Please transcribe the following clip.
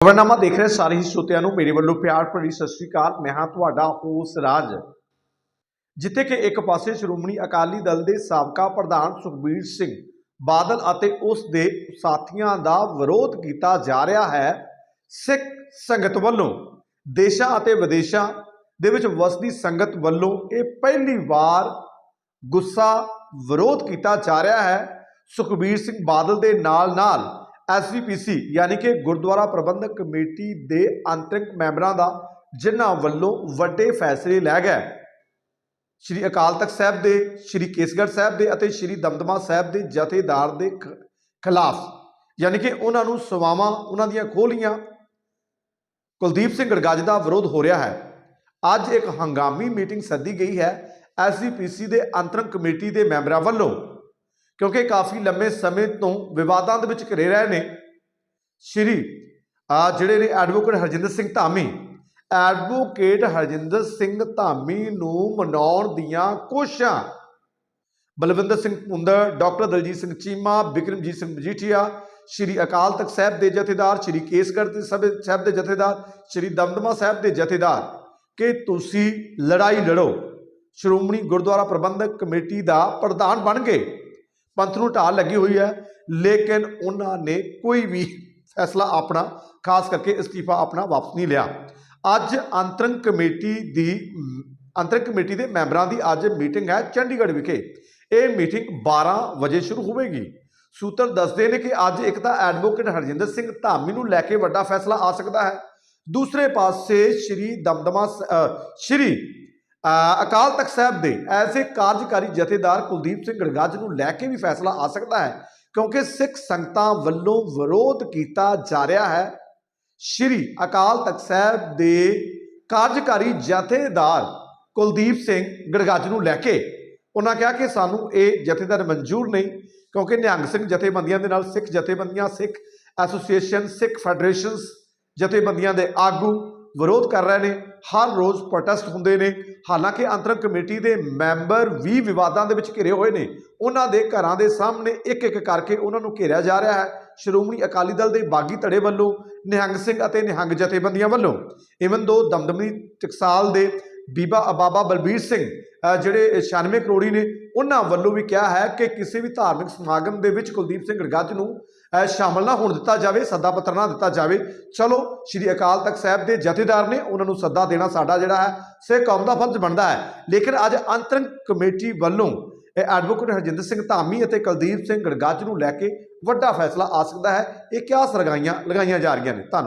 ਖਬਰਨਾਮਾ ਦੇਖ ਰਹੇ ਸਾਰੇ ਹੀ ਸਰੋਤਿਆਂ ਨੂੰ ਮੇਰੇ ਵੱਲੋਂ ਪਿਆਰ ਭਰੀ ਸਤਿ ਸ੍ਰੀ ਅਕਾਲ। ਮੈਂ ਹਾਂ ਤੁਹਾਡਾ ਹੋਸ ਰਾਜ। ਜਿੱਥੇ ਕਿ ਇੱਕ ਪਾਸੇ ਸ਼੍ਰੋਮਣੀ ਅਕਾਲੀ ਦਲ ਦੇ ਸਾਬਕਾ ਪ੍ਰਧਾਨ ਸੁਖਬੀਰ ਸਿੰਘ ਬਾਦਲ ਅਤੇ ਉਸ ਦੇ ਸਾਥੀਆਂ ਦਾ ਵਿਰੋਧ ਕੀਤਾ ਜਾ ਰਿਹਾ ਹੈ, ਸਿੱਖ ਸੰਗਤ ਵੱਲੋਂ। ਦੇਸ਼ਾਂ ਅਤੇ ਵਿਦੇਸ਼ਾਂ ਦੇ ਵਿੱਚ ਵਸਦੀ ਸੰਗਤ ਵੱਲੋਂ ਇਹ ਪਹਿਲੀ ਵਾਰ ਗੁੱਸਾ ਵਿਰੋਧ ਕੀਤਾ ਜਾ ਰਿਹਾ ਹੈ। ਸੁਖਬੀਰ ਸਿੰਘ ਬਾਦਲ ਦੇ ਨਾਲ ਨਾਲ ਨਾਲ ਐਸਜੀਪੀਸੀ ਯਾਨੀ ਕਿ ਗੁਰਦੁਆਰਾ ਪ੍ਰਬੰਧਕ ਕਮੇਟੀ ਦੇ ਅੰਤਰਿਮ ਮੈਂਬਰਾਂ ਦਾ, ਜਿਨ੍ਹਾਂ ਵੱਲੋਂ ਵੱਡੇ ਫੈਸਲੇ ਲੈ ਗਏ। ਸ਼੍ਰੀ ਅਕਾਲ ਤਖਤ ਸਾਹਿਬ ਦੇ, ਸ਼੍ਰੀ ਕੇਸਗੜ੍ਹ ਸਾਹਿਬ ਦੇ ਅਤੇ ਸ਼੍ਰੀ ਦਮਦਮਾ ਸਾਹਿਬ ਦੇ ਜਥੇਦਾਰ ਦੇ ਖਿਲਾਫ, ਯਾਨੀ ਕਿ ਉਹਨਾਂ ਨੂੰ ਸਵਾਵਾਂ ਉਹਨਾਂ ਦੀਆਂ ਖੋਲੀਆਂ। ਕੁਲਦੀਪ ਸਿੰਘ ਗੜਗੱਜ ਦਾ ਵਿਰੋਧ ਹੋ ਰਿਹਾ ਹੈ। ਅੱਜ ਇੱਕ ਹੰਗਾਮੀ ਮੀਟਿੰਗ ਸੱਦੀ ਗਈ ਹੈ ਐਸਜੀਪੀਸੀ ਦੇ ਅੰਤਰਿਮ ਕਮੇਟੀ ਦੇ ਮੈਂਬਰਾਂ ਵੱਲੋਂ। ਕਿਉਂਕਿ ਕਾਫੀ ਲੰਮੇ ਸਮੇਂ ਤੋਂ ਵਿਵਾਦਾਂ ਦੇ ਵਿੱਚ ਘਿਰੇ ਰਹੇ ਨੇ। ਸ਼੍ਰੀ ਆ ਜਿਹੜੇ ਨੇ ਐਡਵੋਕੇਟ ਹਰਜਿੰਦਰ ਸਿੰਘ ਧਾਮੀ ਐਡਵੋਕੇਟ ਹਰਜਿੰਦਰ ਸਿੰਘ ਧਾਮੀ ਨੂੰ ਮਨਾਉਣ ਦੀਆਂ ਕੋਸ਼ਿਸ਼ਾਂ। ਬਲਵਿੰਦਰ ਸਿੰਘ ਪੁੰਦਰ, ਡਾਕਟਰ ਦਲਜੀਤ ਸਿੰਘ ਚੀਮਾ, ਬਿਕਰਮਜੀਤ ਸਿੰਘ ਮਜੀਠੀਆ, ਸ਼੍ਰੀ ਅਕਾਲ ਤਖਤ ਸਾਹਿਬ ਦੇ ਜਥੇਦਾਰ, ਸ਼੍ਰੀ ਕੇਸਗੜ੍ਹ ਸਾਹਿਬ ਦੇ ਜਥੇਦਾਰ, ਸ਼੍ਰੀ ਦਮਦਮਾ ਸਾਹਿਬ ਦੇ ਜਥੇਦਾਰ। ਕਿ ਤੁਸੀਂ ਲੜਾਈ ਲੜੋ। ਸ਼੍ਰੋਮਣੀ ਗੁਰਦੁਆਰਾ ਪ੍ਰਬੰਧਕ ਕਮੇਟੀ ਦਾ ਪ੍ਰਧਾਨ ਬਣ ਗਏ। ਪੰਥ ਨੂੰ ਢਾਲ ਲੱਗੀ ਹੋਈ ਹੈ, ਲੇਕਿਨ ਉਹਨਾਂ ਨੇ ਕੋਈ ਵੀ ਫੈਸਲਾ ਆਪਣਾ, ਖਾਸ ਕਰਕੇ ਅਸਤੀਫਾ ਆਪਣਾ ਵਾਪਸ ਨਹੀਂ ਲਿਆ। ਅੱਜ ਅੰਤਰੰਗ ਕਮੇਟੀ ਦੀ, ਅੰਤਰੰਗ ਕਮੇਟੀ ਦੇ ਮੈਂਬਰਾਂ ਦੀ ਅੱਜ ਮੀਟਿੰਗ ਹੈ ਚੰਡੀਗੜ੍ਹ ਵਿਖੇ। ਇਹ ਮੀਟਿੰਗ 12 ਵਜੇ ਸ਼ੁਰੂ ਹੋਵੇਗੀ। ਸੂਤਰ ਦੱਸਦੇ ਨੇ ਕਿ ਅੱਜ ਇੱਕ ਤਾਂ ਐਡਵੋਕੇਟ ਹਰਜਿੰਦਰ ਸਿੰਘ ਧਾਮੀ ਨੂੰ ਲੈ ਕੇ ਵੱਡਾ ਫੈਸਲਾ ਆ ਸਕਦਾ ਹੈ। ਦੂਸਰੇ ਪਾਸੇ ਸ਼੍ਰੀ ਦਮਦਮਾ ਸ- ਸ਼੍ਰੀ ਅਕਾਲ ਤਖਤ ਸਾਹਿਬ ਦੇ ਐਸੇ ਕਾਰਜਕਾਰੀ ਜਥੇਦਾਰ ਕੁਲਦੀਪ ਸਿੰਘ ਗੜਗਾਜ ਨੂੰ ਲੈ ਕੇ ਵੀ ਫੈਸਲਾ ਆ ਸਕਦਾ ਹੈ, ਕਿਉਂਕਿ ਸਿੱਖ ਸੰਗਤਾਂ ਵੱਲੋਂ ਵਿਰੋਧ ਕੀਤਾ ਜਾ ਰਿਹਾ ਹੈ। ਸ਼੍ਰੀ ਅਕਾਲ ਤਖਤ ਸਾਹਿਬ ਦੇ ਕਾਰਜਕਾਰੀ ਜਥੇਦਾਰ ਕੁਲਦੀਪ ਸਿੰਘ ਗੜਗਾਜ ਨੂੰ ਲੈ ਕੇ ਉਹਨਾਂ ਕਿਹਾ ਕਿ ਸਾਨੂੰ ਇਹ ਜਥੇਦਾਰ ਮਨਜ਼ੂਰ ਨਹੀਂ, ਕਿਉਂਕਿ ਨਿਹੰਗ ਸਿੰਘ ਜਥੇਬੰਦੀਆਂ ਦੇ ਨਾਲ ਸਿੱਖ ਜਥੇਬੰਦੀਆਂ, ਸਿੱਖ ਐਸੋਸੀਏਸ਼ਨ, ਸਿੱਖ ਫੈਡਰੇਸ਼ਨਸ ਜਥੇਬੰਦੀਆਂ ਦੇ ਆਗੂ ਵਿਰੋਧ ਕਰ ਰਹੇ ਨੇ, ਹਰ ਰੋਜ਼ ਪ੍ਰੋਟੈਸਟ ਹੁੰਦੇ ਨੇ। ਹਾਲਾਂਕਿ ਅੰਤਰੰਗ ਕਮੇਟੀ ਦੇ ਮੈਂਬਰ ਵੀ ਵਿਵਾਦਾਂ ਦੇ ਵਿੱਚ ਘਿਰੇ ਹੋਏ ਨੇ। ਉਹਨਾਂ ਦੇ ਘਰਾਂ ਦੇ ਸਾਹਮਣੇ ਇੱਕ ਇੱਕ ਕਰਕੇ ਉਹਨਾਂ ਨੂੰ ਘੇਰਿਆ ਜਾ ਰਿਹਾ ਹੈ। ਸ਼੍ਰੋਮਣੀ ਅਕਾਲੀ ਦਲ ਦੇ ਬਾਗੀ ਧੜੇ ਵੱਲੋਂ, ਨਿਹੰਗ ਸਿੰਘ ਅਤੇ ਨਿਹੰਗ ਜਥੇਬੰਦੀਆਂ ਵੱਲੋਂ। ਇਵਨ ਦੋ ਦਮਦਮੀ ਟਕਸਾਲ ਦੇ ਬੀਬਾ ਬਾਬਾ ਬਲਬੀਰ ਸਿੰਘ ਜਿਹੜੇ 96 ਕਰੋੜੀ ਨੇ, ਉਹਨਾਂ ਵੱਲੋਂ ਵੀ ਕਿਹਾ ਹੈ ਕਿ ਕਿਸੇ ਵੀ ਧਾਰਮਿਕ ਸਮਾਗਮ ਦੇ ਵਿੱਚ ਕੁਲਦੀਪ ਸਿੰਘ ਗੜਗੱਜ ਨੂੰ ਸ਼ਾਮਲ ਨਾ ਹੋਣ ਦਿੱਤਾ ਜਾਵੇ, ਸੱਦਾ ਪੱਤਰ ਨਾ ਦਿੱਤਾ ਜਾਵੇ। ਚਲੋ, ਸ਼੍ਰੀ ਅਕਾਲ ਤਖਤ ਸਾਹਿਬ ਦੇ ਜਥੇਦਾਰ ਨੇ ਉਹਨਾਂ ਨੂੰ ਸੱਦਾ ਦੇਣਾ ਸਾਡਾ ਜਿਹੜਾ ਹੈ, ਸਿੱਖ ਕੌਮ ਦਾ ਫਰਜ਼ ਬਣਦਾ ਹੈ। ਲੇਕਿਨ ਅੱਜ ਅੰਤਰੰਗ ਕਮੇਟੀ ਵੱਲੋਂ ਐਡਵੋਕੇਟ ਹਰਜਿੰਦਰ ਸਿੰਘ ਧਾਮੀ ਅਤੇ ਕੁਲਦੀਪ ਸਿੰਘ ਗੜਗੱਜ ਨੂੰ ਲੈ ਕੇ ਵੱਡਾ ਫੈਸਲਾ ਆ ਸਕਦਾ ਹੈ। ਇਹ ਕਿਆ ਸਰਗਾਈਆਂ ਲਗਾਈਆਂ ਜਾ ਰਹੀਆਂ ਨੇ? ਧੰਨਵਾਦ।